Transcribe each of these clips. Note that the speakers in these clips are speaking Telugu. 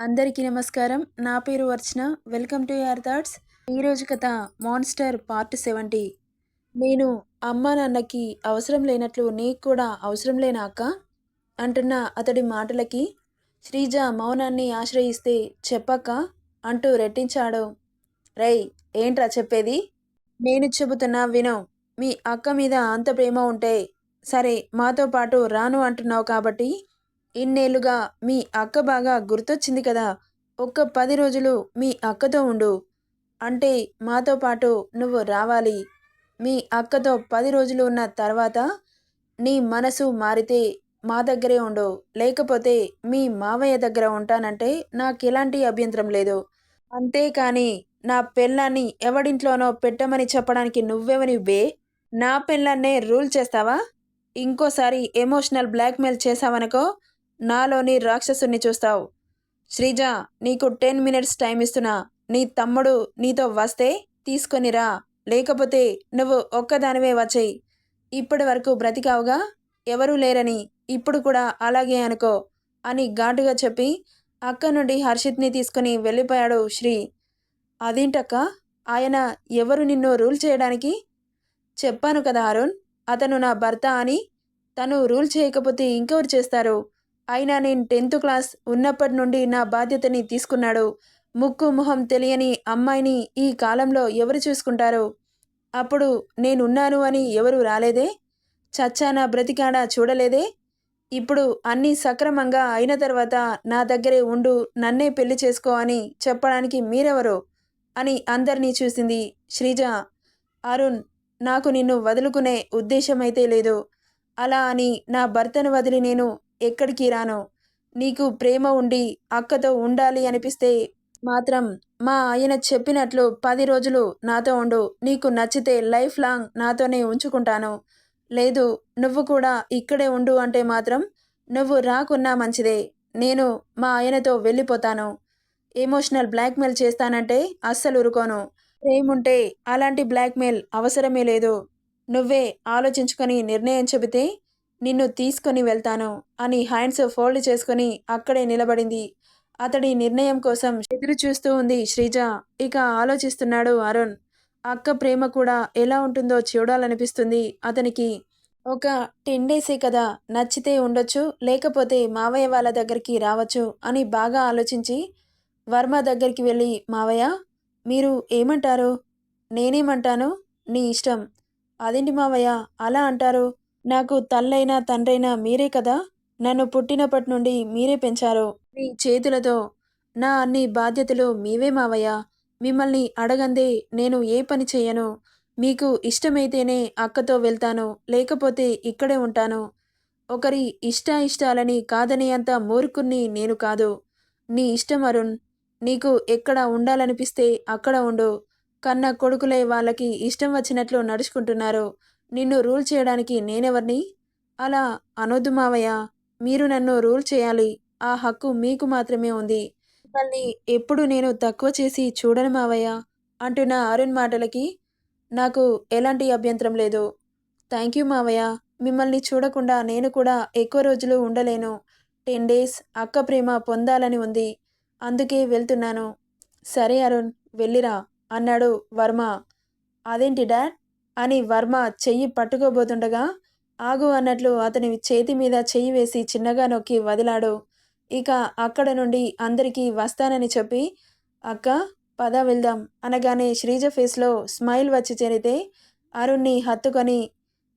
అందరికీ నమస్కారం. నా పేరు Archana. Welcome to your thoughts. ఈరోజు కథ మాన్స్టర్ పార్ట్ సెవెంటీ. నేను అమ్మ నాన్నకి అవసరం లేనట్లు నీకు కూడా అవసరం లేనా అక్క? అంటున్న అతడి మాటలకి శ్రీజ మౌనాన్ని ఆశ్రయిస్తే చెప్పక్క? అంటూ రెట్టించాడు. రై ఏంట్రా చెప్పేది? నేను చెబుతున్నా విను. మీ అక్క మీద అంత ప్రేమ ఉంటే సరే మాతో పాటు రాను అంటున్నావు కాబట్టి ఇన్నేళ్ళుగా మీ అక్క బాగా గుర్తొచ్చింది కదా ఒక్క పది రోజులు మీ అక్కతో ఉండు. అంటే మాతో పాటు నువ్వు రావాలి. మీ అక్కతో పది రోజులు ఉన్న తర్వాత నీ మనసు మారితే మా దగ్గరే ఉండు. లేకపోతే మీ మావయ్య దగ్గర ఉంటానంటే నాకు ఎలాంటి అభ్యంతరం లేదు. అంతేకాని నా పెళ్ళాన్ని ఎవడింట్లోనో పెట్టమని చెప్పడానికి నువ్వెవని వే నా పెళ్ళాన్నే రూల్ చేస్తావా? ఇంకోసారి ఎమోషనల్ బ్లాక్మెయిల్ చేసావనుకో నాలోని రాక్షసుని చూస్తావు. శ్రీజ నీకు టెన్ మినిట్స్ టైం ఇస్తున్నా. నీ తమ్ముడు నీతో వస్తే తీసుకొనిరా లేకపోతే నువ్వు ఒక్కదానివే వచ్చేయి. ఇప్పటి వరకు బ్రతికావుగా? ఎవరూ లేరని ఇప్పుడు కూడా అలాగే అనుకో అని ఘాటుగా చెప్పి అక్క నుండి హర్షిత్ని తీసుకుని వెళ్ళిపోయాడు శ్రీ. అదేంటక్క? ఆయన ఎవరు నిన్ను రూల్ చేయడానికి? చెప్పాను కదా అరుణ్ అతను నా భర్త అని. తను రూల్ చేయకపోతే ఇంకెవరు చేస్తారు? అయినా నేను టెన్త్ క్లాస్ ఉన్నప్పటి నుండి నా బాధ్యతని తీసుకున్నాడు. ముక్కు మొహం తెలియని అమ్మాయిని ఈ కాలంలో ఎవరు చూసుకుంటారు? అప్పుడు నేనున్నాను అని ఎవరు రాలేదే? చచ్చానా బ్రతికాడా చూడలేదే? ఇప్పుడు అన్నీ సక్రమంగా అయిన తర్వాత నా దగ్గరే ఉండు నన్నే పెళ్ళి చేసుకో అని చెప్పడానికి మీరెవరు? అని అందరినీ చూసింది శ్రీజ. అరుణ్ నాకు నిన్ను వదులుకునే ఉద్దేశమైతే లేదు. అలా అని నా భర్తను వదిలి నేను ఎక్కడికి రాను? నీకు ప్రేమ ఉండి అక్కతో ఉండాలి అనిపిస్తే మాత్రం మా ఆయన చెప్పినట్లు పది రోజులు నాతో ఉండు. నీకు నచ్చితే లైఫ్ లాంగ్ నాతోనే ఉంచుకుంటాను. లేదు నువ్వు కూడా ఇక్కడే ఉండు అంటే మాత్రం నువ్వు రాకున్నా మంచిదే. నేను మా ఆయనతో వెళ్ళిపోతాను. ఎమోషనల్ బ్లాక్మెయిల్ చేస్తానంటే అస్సలు ఊరుకోను. ఏముంటే అలాంటి బ్లాక్మెయిల్ అవసరమే లేదు. నువ్వే ఆలోచించుకొని నిర్ణయం చెబితే నిన్ను తీసుకొని వెళ్తాను అని హ్యాండ్స్ ఫోల్డ్ చేసుకొని అక్కడే నిలబడింది. అతడి నిర్ణయం కోసం ఎదురు చూస్తూ ఉంది శ్రీజ. ఇక ఆలోచిస్తున్నాడు అరుణ్. అక్క ప్రేమ కూడా ఎలా ఉంటుందో చూడాలనిపిస్తుంది అతనికి. ఒక టెన్ డేసే కదా నచ్చితే ఉండొచ్చు లేకపోతే మావయ్య వాళ్ళ దగ్గరికి రావచ్చు అని బాగా ఆలోచించి వర్మ దగ్గరికి వెళ్ళి మావయ్య మీరు ఏమంటారు? నేనేమంటాను? నీ ఇష్టం. అదేంటి మావయ్య? అలా అంటారు. నాకు తల్లైనా తండ్రైనా మీరే కదా? నన్ను పుట్టినప్పటి నుండి మీరే పెంచారు. మీ చేతులతో నా అన్ని బాధ్యతలు మీవే మావయ్య. మిమ్మల్ని అడగందే నేను ఏ పని చేయను. మీకు ఇష్టమైతేనే అక్కతో వెళ్తాను లేకపోతే ఇక్కడే ఉంటాను. ఒకరి ఇష్ట ఇష్టాలని కాదనేంత మూర్ఖుణ్ణి నేను కాదు. నీ ఇష్టం అరుణ్ నీకు ఎక్కడ ఉండాలనిపిస్తే అక్కడ ఉండు. కన్న కొడుకులే వాళ్ళకి ఇష్టం వచ్చినట్లు నడుచుకుంటున్నారు. నిన్ను రూల్ చేయడానికి నేనెవర్ని? అలా అనొద్దు మావయ్య. మీరు నన్ను రూల్ చేయాలి. ఆ హక్కు మీకు మాత్రమే ఉంది. మిమ్మల్ని ఎప్పుడు నేను తక్కువ చేసి చూడను మావయ్య అంటున్న అరుణ్ మాటలకి నాకు ఎలాంటి అభ్యంతరం లేదు. థ్యాంక్ యూ మావయ్య. మిమ్మల్ని చూడకుండా నేను కూడా ఎక్కువ రోజులు ఉండలేను. టెన్ డేస్ అక్క ప్రేమ పొందాలని ఉంది. అందుకే వెళ్తున్నాను. సరే అరుణ్ వెళ్ళిరా అన్నాడు వర్మ. అదేంటి డాడ్? అని వర్మ చెయ్యి పట్టుకోబోతుండగా ఆగు అన్నట్లు అతని చేతి మీద చెయ్యి వేసి చిన్నగా నొక్కి వదిలాడు. ఇక అక్కడ నుండి అందరికీ వస్తానని చెప్పి అక్క పద వెళ్దాం అనగానే శ్రీజ ఫేస్లో స్మైల్ వచ్చి చేరితే అరుణ్ని హత్తుకొని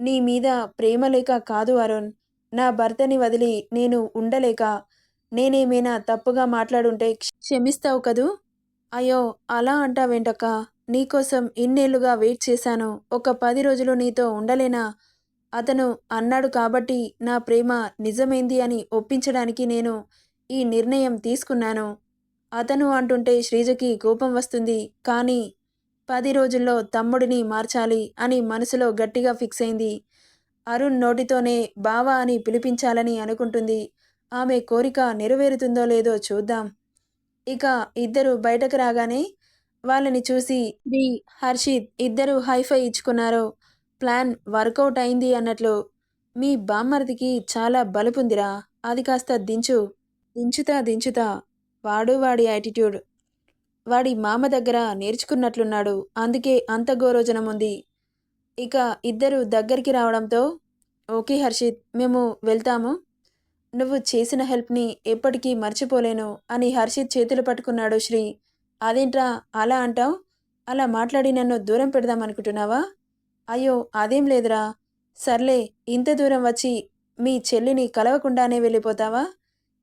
నీ మీద ప్రేమ లేక కాదు అరుణ్. నా భర్తని వదిలి నేను ఉండలేక నేనేమైనా తప్పుగా మాట్లాడుంటే క్షమిస్తావు కదూ? అయ్యో అలా అంటావేంటక్క? నీకోసం ఇన్నేళ్ళుగా వెయిట్ చేశాను. ఒక పది రోజులు నీతో ఉండలేనా? అతను అన్నాడు కాబట్టి నా ప్రేమ నిజమైంది అని ఒప్పించడానికి నేను ఈ నిర్ణయం తీసుకున్నాను. అతను అంటుంటే శ్రీజకి కోపం వస్తుంది. కానీ పది రోజుల్లో తమ్ముడిని మార్చాలి అని మనసులో గట్టిగా ఫిక్స్ అయింది. అరుణ్ నోటితోనే బావా అని పిలిపించాలని అనుకుంటుంది. ఆమె కోరిక నెరవేరుతుందో లేదో చూద్దాం. ఇక ఇద్దరు బయటకు రాగానే వాళ్ళని చూసి బి హర్షిత్ ఇద్దరు హైఫై ఇచ్చుకున్నారు. ప్లాన్ వర్కౌట్ అయింది అన్నట్లు మీ బామ్మర్దికి చాలా బలుపుందిరా. అది కాస్త దించు. దించుతా దించుతా. వాడు వాడి యాటిట్యూడ్. వాడి మామ దగ్గర నేర్చుకున్నట్లున్నాడు. అందుకే అంత గోరోజనం ఉంది. ఇక ఇద్దరు దగ్గరికి రావడంతో ఓకే హర్షిత్ మేము వెళ్తాము. నువ్వు చేసిన హెల్ప్ని ఎప్పటికీ మర్చిపోలేను అని హర్షిత్ చేతులు పట్టుకున్నాడు శ్రీ. అదేంట్రా అలా అంటావు? అలా మాట్లాడి నన్ను దూరం పెడదాం అనుకుంటున్నావా? అయ్యో అదేం లేదురా. సర్లే ఇంత దూరం వచ్చి మీ చెల్లిని కలవకుండానే వెళ్ళిపోతావా?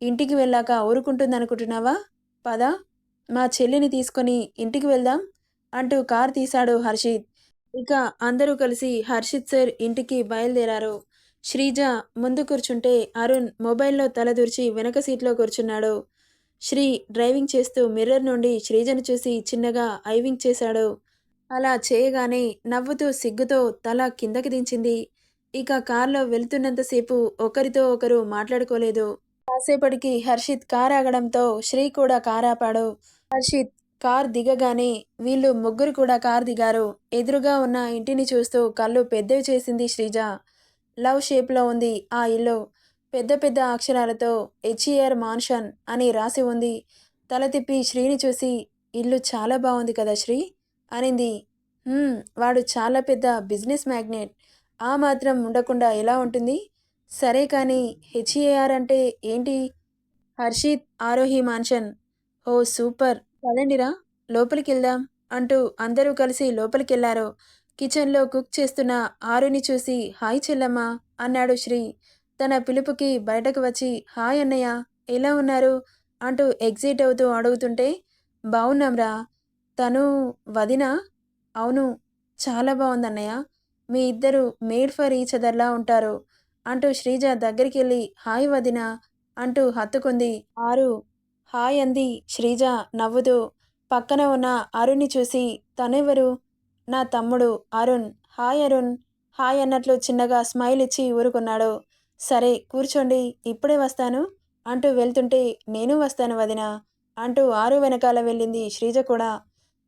ఇంటికి వెళ్ళాక ఊరుకుంటుందనుకుంటున్నావా? పదా మా చెల్లిని తీసుకొని ఇంటికి వెళ్దాం అంటూ కార్ తీశాడు హర్షిత్. ఇక అందరూ కలిసి హర్షిత్ సార్ ఇంటికి బయలుదేరారు. శ్రీజ ముందు కూర్చుంటే అరుణ్ మొబైల్లో తలదూర్చి వెనక సీట్లో కూర్చున్నాడు. శ్రీ డ్రైవింగ్ చేస్తూ మిర్రర్ నుండి శ్రీజను చూసి చిన్నగా ఐవింగ్ చేశాడు. అలా చేయగానే నవ్వుతూ సిగ్గుతో తల కిందకి దించింది. ఇక కారులో వెళ్తున్నంతసేపు ఒకరితో ఒకరు మాట్లాడుకోలేదు. కాసేపటికి హర్షిత్ కార్ ఆగడంతో శ్రీ కూడా కార్ ఆపాడు. హర్షిత్ కార్ దిగగానే వీళ్ళు ముగ్గురు కూడా కార్ దిగారు. ఎదురుగా ఉన్న ఇంటిని చూస్తూ కళ్ళు పెద్దవి చేసింది శ్రీజ. లవ్ షేప్లో ఉంది ఆ ఇల్లు. పెద్ద పెద్ద అక్షరాలతో హెచ్ఈఆర్ మాన్షన్ అని రాసి ఉంది. తల తిప్పి శ్రీని చూసి ఇల్లు చాలా బాగుంది కదా శ్రీ అనింది. వాడు చాలా పెద్ద బిజినెస్ మ్యాగ్నెట్. ఆ మాత్రం ఉండకుండా ఎలా ఉంటుంది సరే కానీ హెచ్ఈఆర్ అంటే ఏంటి హర్షిత్ ఆరోహి మాన్షన్. ఓ సూపర్. పదండిరా లోపలికి వెళ్దాం అంటూ అందరూ కలిసి లోపలికెళ్ళారు. కిచెన్లో కుక్ చేస్తున్న ఆరుని చూసి హాయ్ చెల్లమ్మ అన్నాడు శ్రీ. తన పిలుపుకి బయటకు వచ్చి హాయ్ అన్నయ్య ఎలా ఉన్నారు? అంటూ ఎగ్జిట్ అవుతూ అడుగుతుంటే బాగున్నాంరా. తను వదిన? అవును చాలా బాగుందన్నయ్య మీ ఇద్దరు మేడ్ ఫర్ ఈచ్ అదర్లా ఉంటారు అంటూ శ్రీజ దగ్గరికి వెళ్ళి హాయ్ వదిన అంటూ హత్తుకుంది. ఆరు హాయ్ అంది శ్రీజ నవ్వుతూ. పక్కన ఉన్న అరుణ్ని చూసి తనెవరు? నా తమ్ముడు అరుణ్. హాయ్ అరుణ్. హాయ్ అన్నట్లు చిన్నగా స్మైల్ ఇచ్చి ఊరుకున్నాడు. సరే కూర్చోండి ఇప్పుడే వస్తాను అంటూ వెళ్తుంటే నేను వస్తాను వదిన అంటూ ఆరు వెనకాల వెళ్ళింది శ్రీజ కూడా.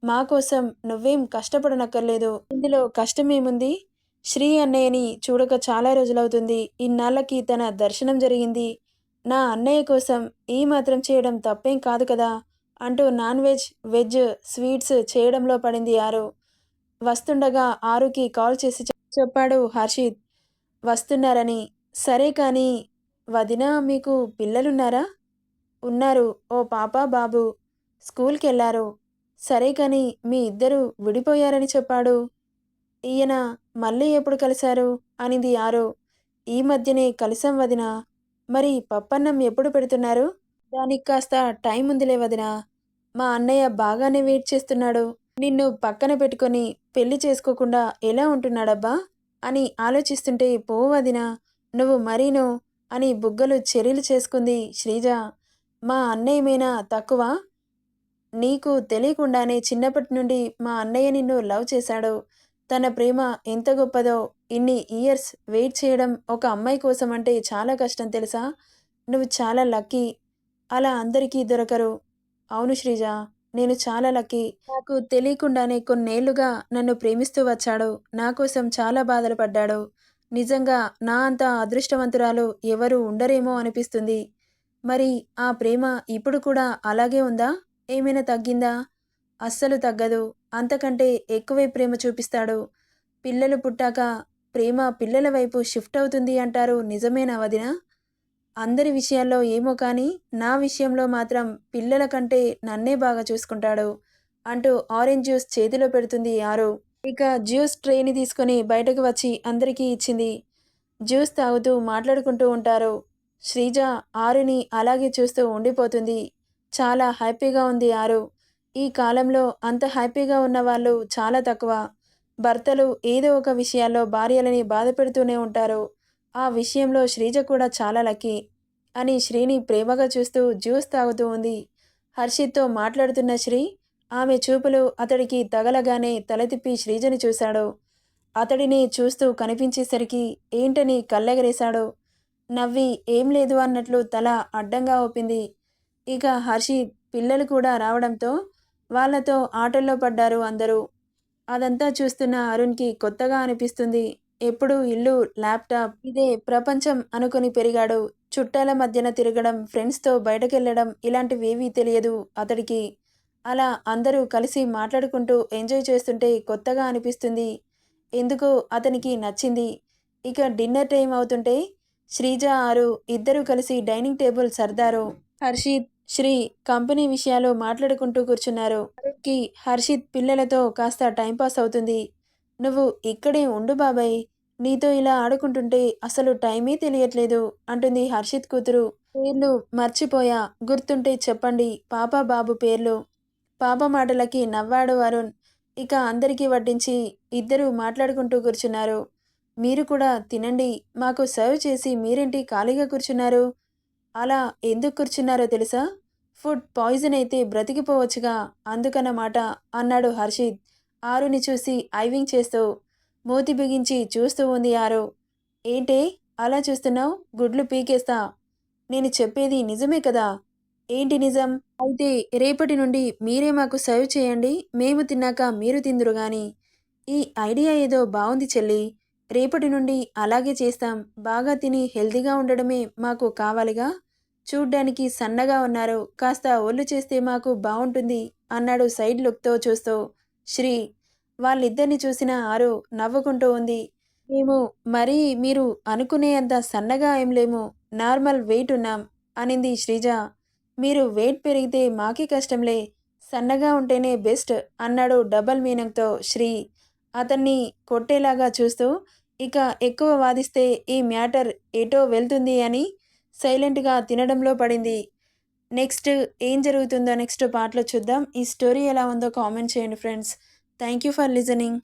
మా కోసం నువ్వేం కష్టపడనక్కర్లేదు ఇందులో కష్టమేముంది? శ్రీ అన్నయ్యని చూడక చాలా రోజులవుతుంది ఇన్నాళ్ళకి తన దర్శనం జరిగింది. నా అన్నయ్య కోసం ఈ మాత్రం చేయడం తప్పేం కాదు కదా అంటూ నాన్ వెజ్ వెజ్ స్వీట్స్ చేయడంలో పడింది ఆరు. వస్తుండగా ఆరుకి కాల్ చేసి చెప్పాడు హర్షిత్. వస్తున్నారని సరే కానీ వదిన మీకు పిల్లలున్నారా? ఉన్నారు. ఓ పాప బాబు స్కూల్కి వెళ్ళారు సరే కానీ మీ ఇద్దరు విడిపోయారని చెప్పాడు. ఈయన మళ్ళీ ఎప్పుడు కలిశారు? అనింది ఆరు. ఈ మధ్యనే కలిసాం వదిన. మరి పప్పన్నం ఎప్పుడు పెడుతున్నారు? దానికి కాస్త టైం ఉందిలే వదినా. మా అన్నయ్య బాగానే వెయిట్ చేస్తున్నాడు. నిన్ను పక్కన పెట్టుకొని పెళ్ళి చేసుకోకుండా ఎలా ఉంటున్నాడబ్బా? అని ఆలోచిస్తుంటే పోవదినా నువ్వు మరీను అని బుగ్గలు చెరీలు చేసుకుంది శ్రీజ. మా అన్నయ్య మీనా తక్కువ? నీకు తెలియకుండానే చిన్నప్పటి నుండి మా అన్నయ్య నిన్ను లవ్ చేశాడు. తన ప్రేమ ఎంత గొప్పదో ఇన్ని ఇయర్స్ వెయిట్ చేయడం ఒక అమ్మాయి కోసం అంటే చాలా కష్టం తెలుసా? నువ్వు చాలా లక్కీ. అలా అందరికీ దొరకరు. అవును శ్రీజ నేను చాలా లక్కీ. నాకు తెలియకుండానే కొన్నేళ్ళుగా నన్ను ప్రేమిస్తూ వచ్చాడు. నా కోసం చాలా బాధలు పడ్డాడు. నిజంగా నా అంత అదృష్టవంతురాలు ఎవరు ఉండరేమో అనిపిస్తుంది. మరి ఆ ప్రేమ ఇప్పుడు కూడా అలాగే ఉందా? ఏమైనా తగ్గిందా? అస్సలు తగ్గదు. అంతకంటే ఎక్కువే ప్రేమ చూపిస్తాడు. పిల్లలు పుట్టాక ప్రేమ పిల్లల వైపు షిఫ్ట్ అవుతుంది అంటారు నిజమేనా వదినా? అందరి విషయాల్లో ఏమో కానీ నా విషయంలో మాత్రం పిల్లల కంటే నన్నే బాగా చూసుకుంటాడు అంటూ ఆరెంజ్ జ్యూస్ చేతిలో పెడుతుంది ఆరు. ఇక జ్యూస్ ట్రేని తీసుకొని బయటకు వచ్చి అందరికీ ఇచ్చింది. జ్యూస్ తాగుతూ మాట్లాడుకుంటూ ఉంటారు. శ్రీజ ఆరుని అలాగే చూస్తూ ఉండిపోతుంది. చాలా హ్యాపీగా ఉంది ఆరు. ఈ కాలంలో అంత హ్యాపీగా ఉన్న వాళ్ళు చాలా తక్కువ. భర్తలు ఏదో ఒక విషయాల్లో భార్యలని బాధ పెడుతూనే ఉంటారు. ఆ విషయంలో శ్రీజ కూడా చాలా లక్కీ అని శ్రీని ప్రేమగా చూస్తూ జ్యూస్ తాగుతూ ఉంది. హర్షిత్తో మాట్లాడుతున్న శ్రీ ఆమె చూపులు అతడికి తగలగానే తల తిప్పి శ్రీజని చూశాడు. అతడిని చూస్తూ కనిపించేసరికి ఏంటని కళ్ళెగరేశాడు. నవ్వి ఏం లేదు అన్నట్లు తల అడ్డంగా ఊపింది. ఇక హర్షిత్ పిల్లలు కూడా రావడంతో వాళ్ళతో ఆటల్లో పడ్డారు అందరూ. అదంతా చూస్తున్న అరుణ్కి కొత్తగా అనిపిస్తుంది. ఎప్పుడు ఇల్లు ల్యాప్టాప్ ఇదే ప్రపంచం అనుకుని పెరిగాడు. చుట్టాల మధ్యన తిరగడం ఫ్రెండ్స్తో బయటకెళ్ళడం ఇలాంటివేవీ తెలియదు అతడికి. అలా అందరూ కలిసి మాట్లాడుకుంటూ ఎంజాయ్ చేస్తుంటే కొత్తగా అనిపిస్తుంది. ఎందుకో అతనికి నచ్చింది. ఇక డిన్నర్ టైం అవుతుంటే శ్రీజ ఆరు ఇద్దరూ కలిసి డైనింగ్ టేబుల్ సర్దారు. హర్షిత్ శ్రీ కంపెనీ విషయాలు మాట్లాడుకుంటూ కూర్చున్నారు. కి హర్షిత్ పిల్లలతో కాస్త టైంపాస్ అవుతుంది. నువ్వు ఇక్కడే ఉండు బాబాయ్. నీతో ఇలా ఆడుకుంటుంటే అసలు టైమే తెలియట్లేదు అంటుంది హర్షిత్ కూతురు. పేర్లు మర్చిపోయా. గుర్తుంటే చెప్పండి పాప బాబు పేర్లు. పాప మాటలకి నవ్వాడు వరుణ్. ఇక అందరికీ వడ్డించి ఇద్దరూ మాట్లాడుకుంటూ కూర్చున్నారు. మీరు కూడా తినండి. మాకు సర్వ్ చేసి మీరేంటి ఖాళీగా కూర్చున్నారు? అలా ఎందుకు కూర్చున్నారో తెలుసా? ఫుడ్ పాయిజన్ అయితే బ్రతికిపోవచ్చుగా అందుకన్నమాట అన్నాడు హర్షిత్. ఆరుని చూసి ఐవింగ్ చేస్తూ మూతి బిగించి చూస్తూ ఉంది ఆరు. ఏంటే? అలా చూస్తున్నావు? గుడ్లు పీకేస్తా. నేను చెప్పేది నిజమే కదా? ఏంటి నిజం? అయితే రేపటి నుండి మీరే మాకు సర్వ్ చేయండి. మేము తిన్నాక మీరు తిందురు గాని. ఈ ఐడియా ఏదో బాగుంది చెల్లి. రేపటి నుండి అలాగే చేస్తాం. బాగా తిని హెల్తీగా ఉండడమే మాకు కావాలిగా. చూడ్డానికి సన్నగా ఉన్నారు. కాస్త ఒళ్ళు చేస్తే మాకు బాగుంటుంది అన్నాడు సైడ్ లుక్తో చూస్తూ. శ్రీ వాళ్ళిద్దరిని చూసిన ఆరు నవ్వుకుంటూ ఉంది. మేము మరీ మీరు అనుకునే అంత సన్నగా ఏం లేము. నార్మల్ వెయిట్ ఉన్నాం. అనింది శ్రీజ. మీరు వెయిట్ పెరిగితే మాకీ కష్టంలే. సన్నగా ఉంటేనే బెస్ట్ అన్నాడు డబల్ మీనింగ్తో శ్రీ. అతన్ని కొట్టేలాగా చూస్తూ ఇక ఎక్కువ వాదిస్తే ఈ మ్యాటర్ ఎటో వెళ్తుంది అని సైలెంట్గా తినడంలో పడింది. నెక్స్ట్ ఏం జరుగుతుందో నెక్స్ట్ పాటలో చూద్దాం. ఈ స్టోరీ ఎలా ఉందో కామెంట్ చేయండి friends. Thank you for listening.